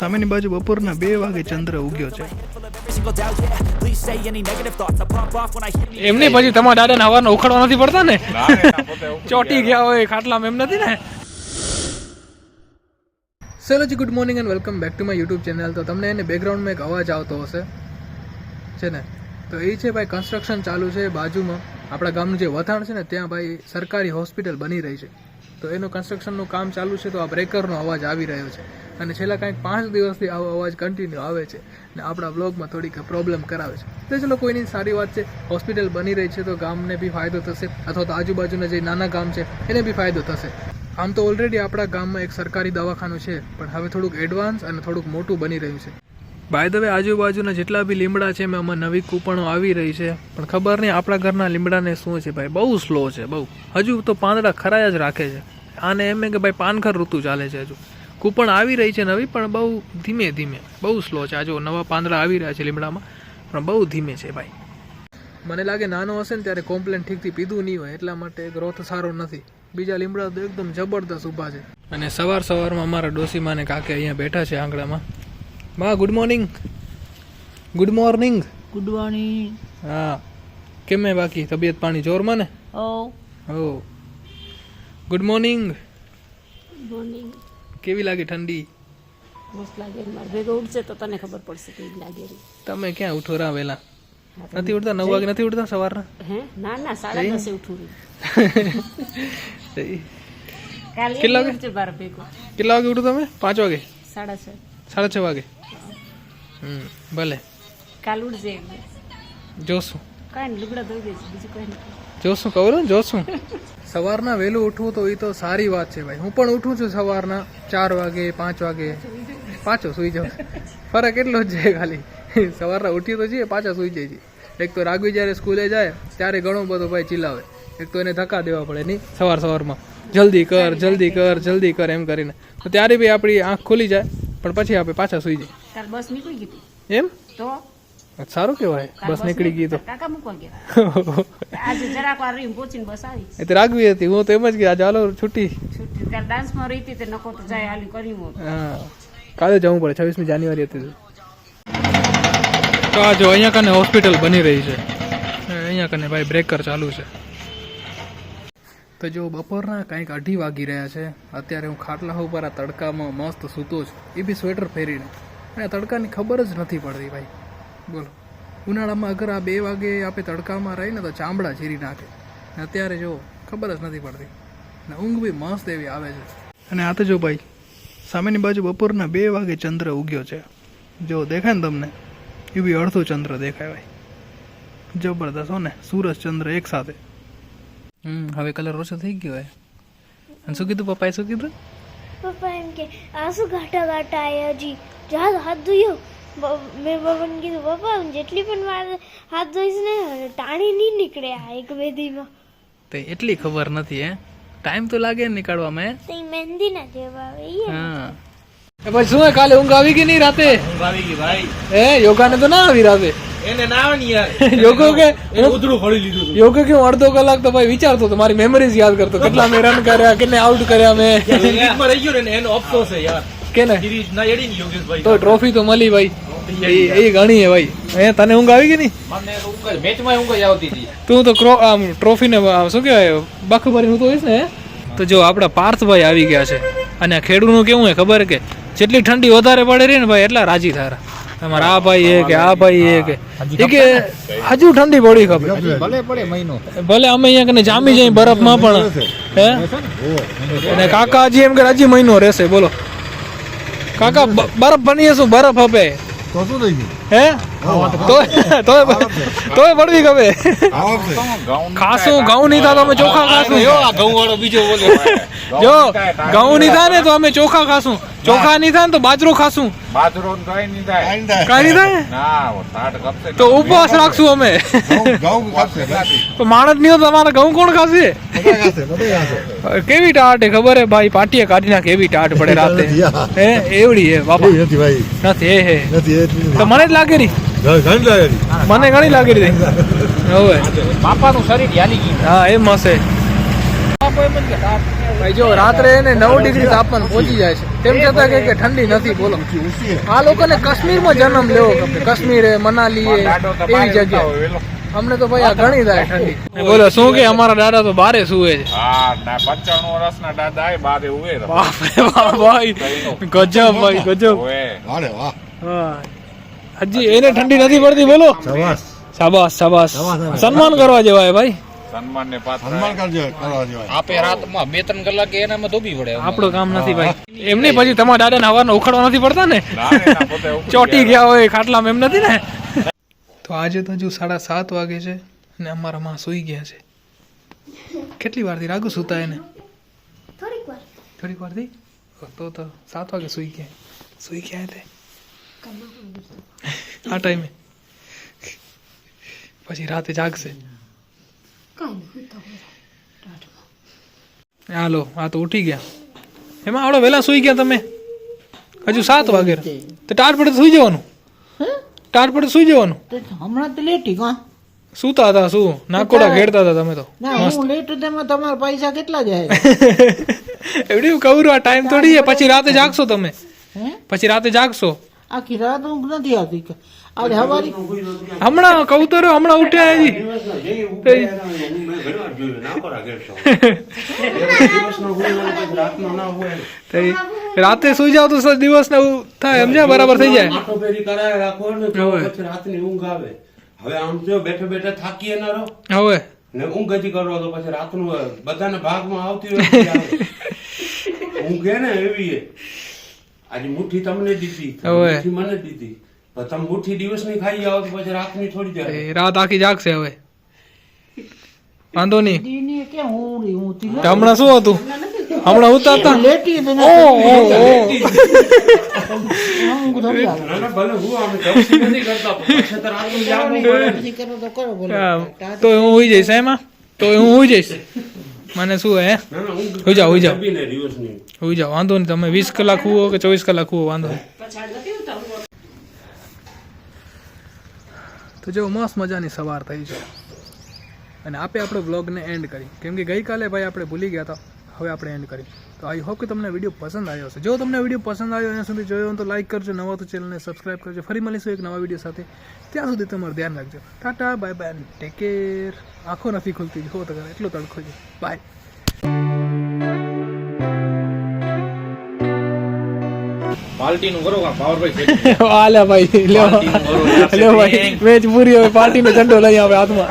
સામેની બાજુ બપોરના બે વાગે ચંદ્ર ઉગ્યો છે. એમની પછી તમારા દાદાને હવારના ઉખાડવા નથી પડતા ને? ચોટી ગયા. હોય ખાટલામાં એમ નથી ને? ચલો જી good morning and welcome back to my YouTube channel તો તમને એને બેકગ્રાઉન્ડમાં એક અવાજ આવતો હશે. છે ને? તો એ છે ભાઈ કન્સ્ટ્રક્શન ચાલુ છે બાજુમાં. આપણા ગામનું જે વથાણ છે ને ત્યાં ભાઈ સરકારી હોસ્પિટલ બની રહી છે. તો એનું કન્સ્ટ્રક્શનનું કામ ચાલુ છે તો આ બ્રેકરનો અવાજ આવી રહ્યો છે. અને છેલ્લા કાંઈક પાંચ દિવસથી આવો અવાજ કન્ટિન્યુ આવે છે ને આપણા બ્લોગમાં થોડીક પ્રોબ્લેમ કરાવે છે. તો ચલો કોઈની સારી વાત છે હોસ્પિટલ બની રહી છે તો ગામને બી ફાયદો થશે અથવા તો આજુબાજુના જે નાના ગામ છે એને બી ફાયદો થશે. આમ તો ઓલરેડી આપણા ગામમાં એક સરકારી દવાખાનું છે, પણ હવે થોડુંક એડવાન્સ અને થોડુંક મોટું બની રહ્યું છે. બાય ધ વે આજુબાજુના જેટલા બી લીમડા છે, એમાં આમાં નવી કૂપણો આવી રહી છે. પણ ખબર નહીં આપણા ઘરના લીમડાને શું છે ભાઈ? બહુ સ્લો છે, બહુ. હજુ તો પાંદડા ખરાયા જ રાખે છે. આને એમ કે ભાઈ પાનખર ઋતુ ચાલે છે હજુ. કૂપણ આવી રહી છે નવી, પણ બહુ ધીમે ધીમે. બહુ સ્લો છે. આજુ નવા પાંદડા આવી રહ્યા છે લીમડામાં, પણ બહુ ધીમે છે ભાઈ. મને લાગે નાનો હશે ને ત્યારે કોમ્પ્લેન ઠીકથી પીધું નહીં હોય, એટલા માટે ગ્રોથ સારો નથી. બીજા લીમડા તો એકદમ જબરદસ્ત ઊભા છે. અને સવાર સવારમાં અમારા ડોસીમાને કાકે અહીંયા બેઠા છે આંગણામાં. બા good morning good morning good morning હા કેમ બાકી? તબિયત પાણી જોરમાં ને? ઓ ઓ ગુડ મોર્નિંગ મોર્નિંગ કેવી લાગે ઠંડી? મસ્ત લાગે. મારે ભેગો ઉઠશે તો તને ખબર પડશે કેવી લાગે તમે ક્યાં ઉઠો રા વહેલા નથી ઉઠતા? નવ વાગે નથી ઉઠતા સવારના? હે? ના ના સાડા દસે ઉઠું કેટલા કેટલા કેટલા વાગે ઉઠો તમે? પાંચ વાગે? સાડા છ. સાડા છ વાગે. હમ ભલે. કાલ એટલે જોશું. કાંઈ લુગડા ધોઈ દેજો બીજું કંઈ નહીં. જોશું કહું જોશું. સવારના વહેલું ઉઠવું તો એ તો સારી વાત છે ભાઈ. હું પણ ઉઠું છું સવારના ચાર વાગે પાંચ વાગે. પાછો સુઈ જાઉં. ફરક એટલો જ છે ખાલી. સવારના ઉઠીએ તો છીએ પાછા સુઈ જાય છે એક તો રાગવી જ્યારે સ્કૂલે જાય ત્યારે ઘણો બધો ભાઈ ચિલ્લાવે. એક તો એને ધક્કા દેવા પડે નહીં સવાર સવારમાં. જલ્દી કર જલ્દી કર જલ્દી કર એમ કરીને. તો ત્યારે બી આપણી આંખ ખુલી જાય. પણ પછી આપણે પાછા સુઈ જાય કાલ બસ નીકળી ગઈ એમ? તો? સારું કેવાય બસ નીકળી ગઈ તો. કાકા મૂકવા ગયા? આજે જરાક વાર રહીને પહોંચીને બસ આવી. એ તો રાગવી હતી. હું તો એમ જ કે આજે હાલો છૂટી છૂટી કાલ ડાન્સમાં રહી હતી તે નકો તો જાય હાલી હોત. હા. કાલે જવું પડે. છવ્વીસમી જાન્યુઆરી હતી તો. આ જો અહીંયા કને હોસ્પિટલ બની રહી છે. અહીંયા કને ભાઈ બ્રેકર ચાલુ છે. તો જો બપોરના કંઈક અઢી વાગી રહ્યા છે, અત્યારે હું ખાટલા ઉપર આ તડકામાં મસ્ત સૂતો છું. એ બી સ્વેટર પહેરીને. અને આ તડકાની ખબર જ નથી પડતી ભાઈ. બોલો. ઉનાળામાં અગર આ બે વાગે આપણે તડકામાં રહીને તો ચામડા ચીરી નાખે. ને અત્યારે જો ખબર જ નથી પડતી. ને ઊંઘ બી મસ્ત એવી આવે છે. અને આ તો જો ભાઈ, સામેની બાજુ બપોરના બે વાગે ચંદ્ર ઉગ્યો છે. જો દેખાય ને તમને? એ બી અડધો ચંદ્ર દેખાય ભાઈ. જબરદસ્ત હો ને. સૂરજ ચંદ્ર એક સાથે. હમ હવે કલર ઓછો થઈ ગયો હે. અને શું કીધું પપ્પાએ શું કીધું? પપ્પા એમ કે આ શું ઘાટા ઘાટા આયા હજી? જા હાથ ધોયો? મેં પપ્પાને કીધું પપ્પા જેટલી પણ વાર હાથ ધોઈશ ને ટાણી નહીં નીકળે આ એક બેદીમાં તે એટલી ખબર નથી હે. ટાઈમ તો લાગે નીકળવામાં હે? મહેંદી ના જેવા હા. એ ભાઈ શું કાલે ઊંઘ આવી ગઈ નહીં રાતે? આવી ગઈ ભાઈ. હે યોગાને તો ના આવી રાતે? એને ના આવે યાર. યોગો કે ઉધડું ફળી લીધું યોગો કે હું અડધો કલાક તો ભાઈ વિચારતો તો મારી મેમરીઝ યાદ કરતો કેટલા મેં રન કર્યા કેટલે આઉટ કર્યા મેં. સિરીઝમાં રહી ગયો ને એનો અફસોસ છે યાર. કે ને સિરીઝ ના એડી ને યોગેશભાઈ. તો ટ્રોફી તો મળી ભાઈ. એ ઘણી હે ભાઈ. હે તને ઊંઘ આવી ગઈ ની મને ઊંઘ મેચમાં ઊંઘ આવતી હતી. તું તો ક્રો આમ ટ્રોફીને શું કહેવાય બખ ભરીને હું તો હોઈશ ને તો જો આપણા પાર્થભાઈ આવી ગયા છે. અને આ ખેડૂતનું કેવું હે ખબર કે જેટલી ઠંડી વધારે પડે રહી ને ભાઈ એટલા રાજી થાય. તમારા આ ભાઈ કે આ ભાઈ કે એ કે હજુ ઠંડી પડી ખબર. ભલે પડે મહિનો. ભલે અમે અહીંયા કને જામી જઈએ બરફમાં પણ. હે? અને કાકા હજી એમ કે હજી મહિનો રહેશે બોલો. કાકા બરફ બની શું બરફ આપે. તો શું થઈ ગયું? હે? તોય તોય તોય પડવી ગમે. ખાસું ઘઉં નહીં થાય તો અમે ચોખા ખાશું. ઘઉં વાળો બીજો બોલે. જો ઘઉં નહીં થાય ને તો અમે ચોખા ખાશું. ચોખા નહીં થાય ને તો બાજરો ખાશું. બાજરો કઈ નહીં થાય. કઈ નહીં થાય? ના સાઠ કપશે તો ઉપવાસ રાખશું અમે. તો માણસ નહીં હોય તો તમારે ઘઉં કોણ ખાશે? કેવી ટાટ એ ખબર હે? ભાઈ પાટીએ કાઢી નાખે એવી ટાટ પડે રાતે. હે. એવડી હે બાપા. નથી ભાઈ. નથી હે હે. નથી તો મને જ લાગે ની ઘણી લાગેલી. મને ઘણી લાગી રહી. હવે. બાપાનું શરીર હાલી ગયું. હા એમ હશે. ભાઈ જો રાત્રે એને નવ ડિગ્રી તાપમાન પહોંચી જાય છે. તેમ છતાં કે કે ઠંડી નથી બોલો. આ લોકોને કાશ્મીરમાં જન્મ લેવો ગમે. કાશ્મીરે મનાલી એવી વેલો. અમને તો ભાઈ આ ઘણી થાય ઠંડી. બોલો શું કે? અમારા દાદા તો બારે સુવે છે. હા ના પંચાણું વર્ષના દાદા એ બારે ઉવે ભાઈ. ગજબ ભાઈ ગજબ. વાહ. હા. હજી એને ઠંડી નથી પડતી બોલો. શાબાશ. શાબાશ શાબાશ. સન્માન કરવા જેવાય ભાઈ. સન્માન ને પાત્ર. સન્માન કરજો કરવા જેવાય. આપે રાતમાં બે ત્રણ કલાક એનામાં ધોબી પડે આપણું કામ નથી ભાઈ. એમ નહીં પછી તમારા દાદાને હવારનો ઉખાડવા નથી પડતા ને? ના રે ના, પોતે ઉપડી ચોટી ગયા. હોય ખાટલામાં એમ નથી ને? તો આજે તો હજુ સાડા સાત વાગે છે ને અમારા માં સૂઈ ગયા છે. કેટલી વારથી રાગુ સુતા એને? થોડીક વાર. થોડીક વારથી? તો તો સાત વાગે સૂઈ ગયા. સૂઈ ગયા એટલે આ ટાઈમે. પછી રાતે જાગશે. હાલો આ તો ઉઠી ગયા. એમાં આવડો વહેલા સુઈ ગયા તમે? હજુ સાત વાગે. તો ટાટ પડે સુઈ જવાનું. ટાટ પડે સુઈ જવાનું. હમણાં તો લેટી કા સુતા હતા શું? નાકોડા ઘેડતા હતા તમે તો. હું લેટ તેમાં તમારા પૈસા કેટલા જાય? એવડી કહું આ ટાઈમ થોડી છે. પછી રાતે જાગશો તમે. પછી રાતે જાગશો. આખી રાત ઊંઘ નથી આવતી આજે હવારી હમણાં કહું હમણાં ઉઠ્યા હજી. રાતે સુઈ જાવ તો સર દિવસ ને થાય સમજ્યા? બરાબર થઈ જાય. આખો ફેરી કરાય રાખો ને. પછી રાતની ઊંઘ આવે. હવે આમ જો બેઠા બેઠા થાકીએ ના રહો હવે. ને ઊંઘ જ કરો તો પછી રાતનું બધાના ભાગમાં આવતી હોય. ઊંઘ ને એવી આજે મુઠ્ઠી તમને દીધી મને દીધી. તમે મુઠ્ઠી દિવસની ખાઈ જાઓ તો પછી રાતની થોડી જાય રાત આખી જાગશે હવે. વાંધો નહીં. હમણાં શું હતું? હમણાં ઉતારતા? લેટી તો હું હોઈ જઈશ એમાં? તો હું હોઈ જઈશ. મને શું હે? ના ના ઊંઘ હોઈ જાઓ, હોઈ જાઓ. દબીને દિવસની હોઈ જાઓ વાંધો નહીં તમે વીસ કલાક હુવો કે ચોવીસ કલાક હુવો વાંધો નહીં. તો જો મસ્ત મજાની સવાર થઈ છે. અને આપે આપણો બ્લોગને એન્ડ કરી. કેમ કે ગઈકાલે ભાઈ આપણે ભૂલી ગયા હતા. હવે આપણે એન્ડ કરી. તો આઈ હોપ કે તમને વીડિયો પસંદ આવ્યો હશે. જો તમને વીડિયો પસંદ આવ્યો એના સુધી જોયો હોય તો લાઈક કરજો નવા તો ચેનલને સબસ્ક્રાઈબ કરજો. ફરી મળીશું એક નવા વીડિયો સાથે. ત્યાં સુધી તમારું ધ્યાન રાખજો. ટાટા બાય બાય ટેક કેર આંખો નથી ખુલતી. જો તો ખરા, એટલો તડકો છે. બાય પાર્ટીનું કરો કાં? પાવર ભાઈ હાલે ભાઈ લ્યો. લ્યો ભાઈ મેચ પૂરી હવે પાર્ટીનો ઝંડો લઈ આવે હાથમાં.